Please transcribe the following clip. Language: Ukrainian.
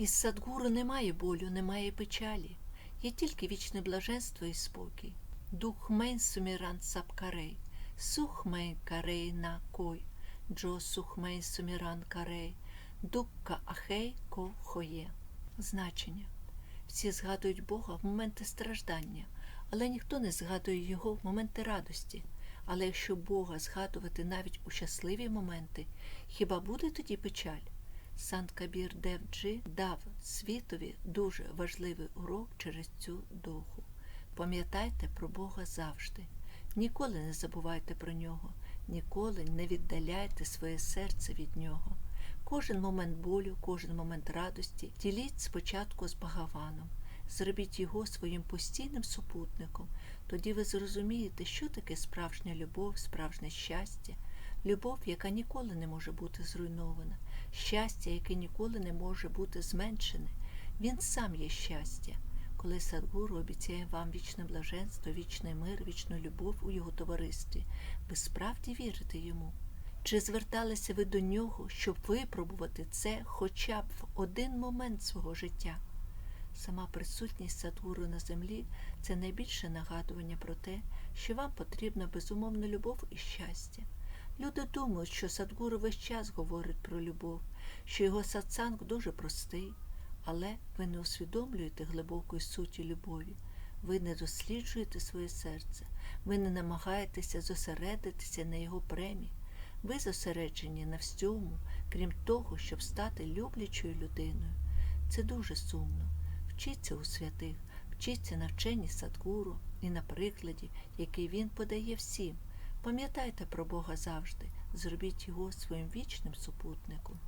Із Садгуру немає болю, немає печалі, є тільки вічне блаженство і спокій. Дух мен суміран сапкарей, сух мен карей на кой, джо сух мен суміран карей, дукка ахей ко хоє. Значення. Всі згадують Бога в моменти страждання, але ніхто не згадує Його в моменти радості. Але якщо Бога згадувати навіть у щасливі моменти, хіба буде тоді печаль? Сант Кабір Девджі дав світові дуже важливий урок через цю духу. Пам'ятайте про Бога завжди. Ніколи не забувайте про нього, ніколи не віддаляйте своє серце від нього. Кожен момент болю, кожен момент радості діліть спочатку з Багаваном. Зробіть його своїм постійним супутником. Тоді ви зрозумієте, що таке справжня любов, справжнє щастя, любов, яка ніколи не може бути зруйнована, щастя, яке ніколи не може бути зменшене. Він сам є щастя. Коли Садгуру обіцяє вам вічне блаженство, вічний мир, вічну любов у його товаристві, ви справді вірите йому? Чи зверталися ви до нього, щоб випробувати це хоча б в один момент свого життя? Сама присутність Садгуру на землі це найбільше нагадування про те, що вам потрібна безумовна любов і щастя. Люди думають, що Садгуру весь час говорить про любов, що його сатсанг дуже простий, але ви не усвідомлюєте глибокої суті любові, ви не досліджуєте своє серце, ви не намагаєтеся зосередитися на його премії. Ви зосереджені на всьому, крім того, щоб стати люблячою людиною. Це дуже сумно. Вчіться у святих, вчіться навченні Садгуру і на прикладі, який він подає всім. Пам'ятайте про Бога завжди, зробіть його своїм вічним супутником.